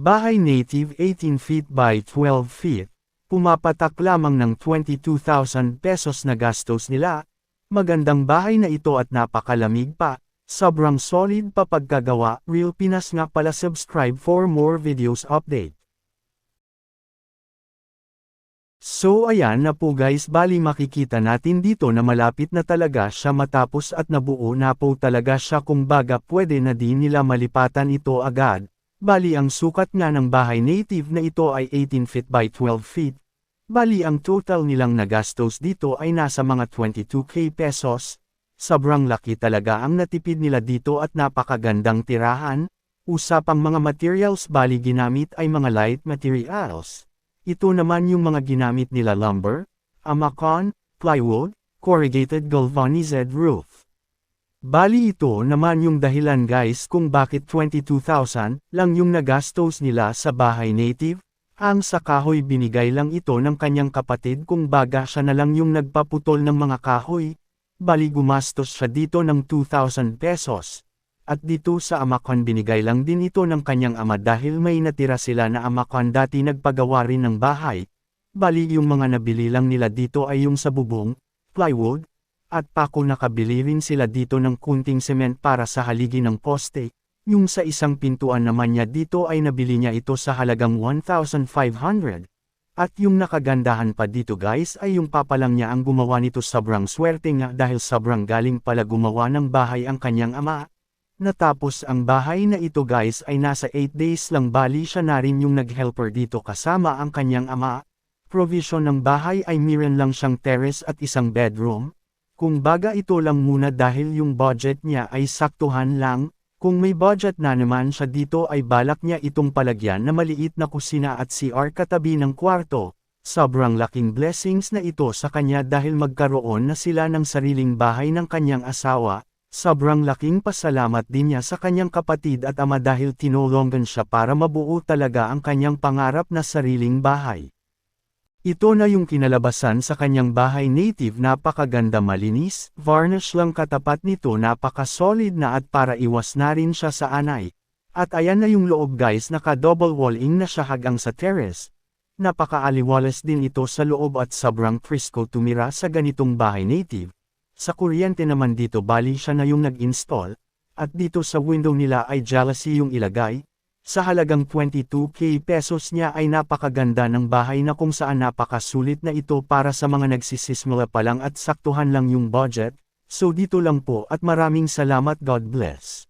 Bahay native 18 feet by 12 feet, pumapatak lamang ng 22,000 pesos na gastos nila. Magandang bahay na ito at napakalamig pa, sobrang solid pa pagkagawa, Real Pinas nga pala subscribe for more videos update. So ayan na po guys bali makikita natin dito na malapit na talaga siya matapos at nabuo na po talaga siya kung baga pwede na din nila malipatan ito agad. Bali ang sukat nga ng bahay native na ito ay 18 feet by 12 feet. Bali ang total nilang nagastos dito ay nasa mga 22k pesos. Sobrang laki talaga ang natipid nila dito at napakagandang tirahan. Usapang mga materials bali ginamit ay mga light materials. Ito naman yung mga ginamit nila lumber, amakon, plywood, corrugated galvanized roof. Bali ito naman yung dahilan guys kung bakit 22,000 lang yung nagastos nila sa bahay native. Ang sa kahoy binigay lang ito ng kanyang kapatid kung baga siya na lang yung nagpaputol ng mga kahoy. Bali gumastos siya dito ng 2,000 pesos. At dito sa Amakon binigay lang din ito ng kanyang ama dahil may natira sila na Amakon dati nagpagawa rin ng bahay. Bali yung mga nabili lang nila dito ay yung sa bubong, plywood, at pako nakabili rin sila dito ng kunting cement para sa haligi ng poste. Yung sa isang pintuan naman niya dito ay nabili niya ito sa halagang 1,500. At yung nakagandahan pa dito guys ay yung papalang niya ang gumawa nito sobrang swerte nga dahil sobrang galing pala gumawa ng bahay ang kanyang ama. Natapos ang bahay na ito guys ay nasa 8 days lang bali siya na rin yung nag-helper dito kasama ang kanyang ama. Provision ng bahay ay meron lang siyang terrace at isang bedroom. Kung baga ito lang muna dahil yung budget niya ay saktuhan lang, kung may budget na naman siya dito ay balak niya itong palagyan na maliit na kusina at CR katabi ng kwarto. Sobrang laking blessings na ito sa kanya dahil magkaroon na sila ng sariling bahay ng kanyang asawa, Sobrang laking pasalamat din niya sa kanyang kapatid at ama dahil tinulungan siya para mabuo talaga ang kanyang pangarap na sariling bahay. Ito na yung kinalabasan sa kanyang bahay native napakaganda malinis, varnish lang katapat nito napaka-solid na at para iwas na rin siya sa anay. At ayan na yung loob guys naka double walling na siya hagang sa terrace. Napaka-aliwalas din ito sa loob at sobrang frisco tumira sa ganitong bahay native. Sa kuryente naman dito bali siya na yung nag-install, at dito sa window nila ay jealousy yung ilagay. Sa halagang 22k pesos niya ay napakaganda ng bahay na kung saan napakasulit na ito para sa mga nagsisismula pa lang at saktuhan lang yung budget. So dito lang po at maraming salamat God bless.